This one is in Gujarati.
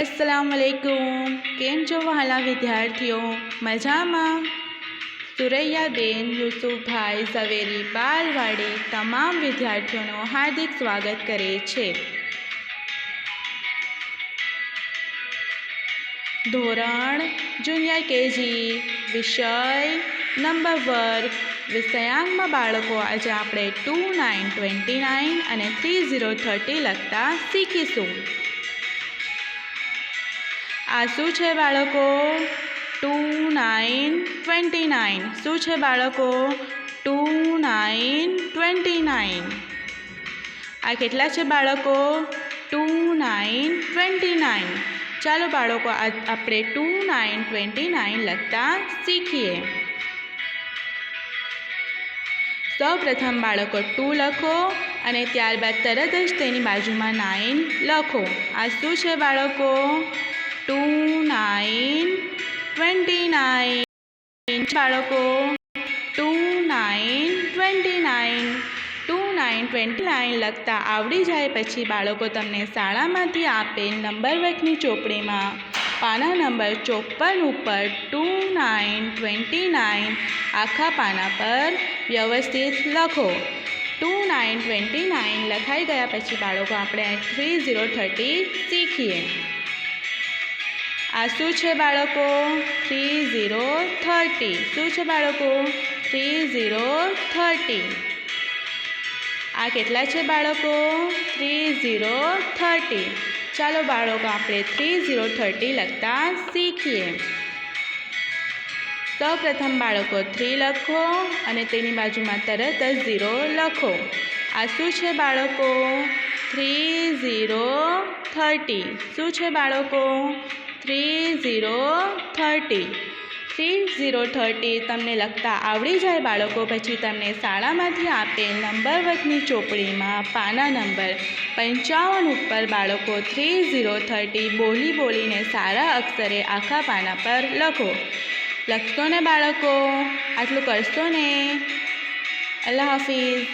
અસલામ વાલેકુમ કેમ છો વહાલા વિદ્યાર્થીઓ? મજામાં? સુરૈયાબેન યુસુફભાઈ, ઝવેરી બાલવાડી તમામ વિદ્યાર્થીઓનું હાર્દિક સ્વાગત કરે છે. ધોરણ, જુનિયર કેજી, વિષય નંબર વર્ગ વિષયાંકમાં બાળકો આજે આપણે ટુ નાઇન ટ્વેન્ટી નાઇન અને થ્રી ઝીરો થર્ટી લખતા શીખીશું. આ શું છે બાળકો? Two nine twenty nine. શું છે બાળકો? Two nine twenty nine. આ કેટલા છે બાળકો? Two nine twenty nine. ચાલો બાળકો આપણે ટુ નાઇન ટ્વેન્ટી નાઇન લખતા શીખીએ. સૌ પ્રથમ બાળકો ટુ લખો અને ત્યારબાદ તરત જ તેની બાજુમાં નાઇન લખો. આ શું છે બાળકો? ટુ નાઇન ટ્વેન્ટી નાઇન બાળકો two nine twenty nine two nine twenty nine લખતા આવડી જાય પછી બાળકો તમને શાળામાંથી આપેલ નંબર વર્ગની ચોપડીમાં. પાના નંબર ચોપન ઉપર ટુ નાઇન ટ્વેન્ટી નાઇન આખા પાના પર વ્યવસ્થિત લખો. ટુ નાઇન ટ્વેન્ટી નાઇન લખાઈ ગયા પછી બાળકો આપણે થ્રી ઝીરો થર્ટી શીખીએ. આ શું છે બાળકો? Three zero thirty. શું છે બાળકો? Three zero thirty. આ કેટલા છે બાળકો? Three zero thirty. ચાલો બાળકો, આપણે થ્રી ઝીરો થર્ટી લખતા શીખીએ. સૌ પ્રથમ બાળકો, થ્રી લખો અને તેની બાજુમાં તરત જ ઝીરો લખો. આ શું છે બાળકો? Three zero thirty. શું છે બાળકો? Three zero thirty three zero thirty તમને લખતા આવડી જાય બાળકો પછી તમને શાળામાંથી આપેલ નંબર વર્ગની ચોપડીમાં પાના નંબર. પંચાવન ઉપર બાળકો થ્રી ઝીરો થર્ટી બોલી બોલીને સારા અક્ષરે આખા પાના પર લખો. લખશો ને બાળકો? આટલું કરશો ને? અલ્લાહ હાફિઝ.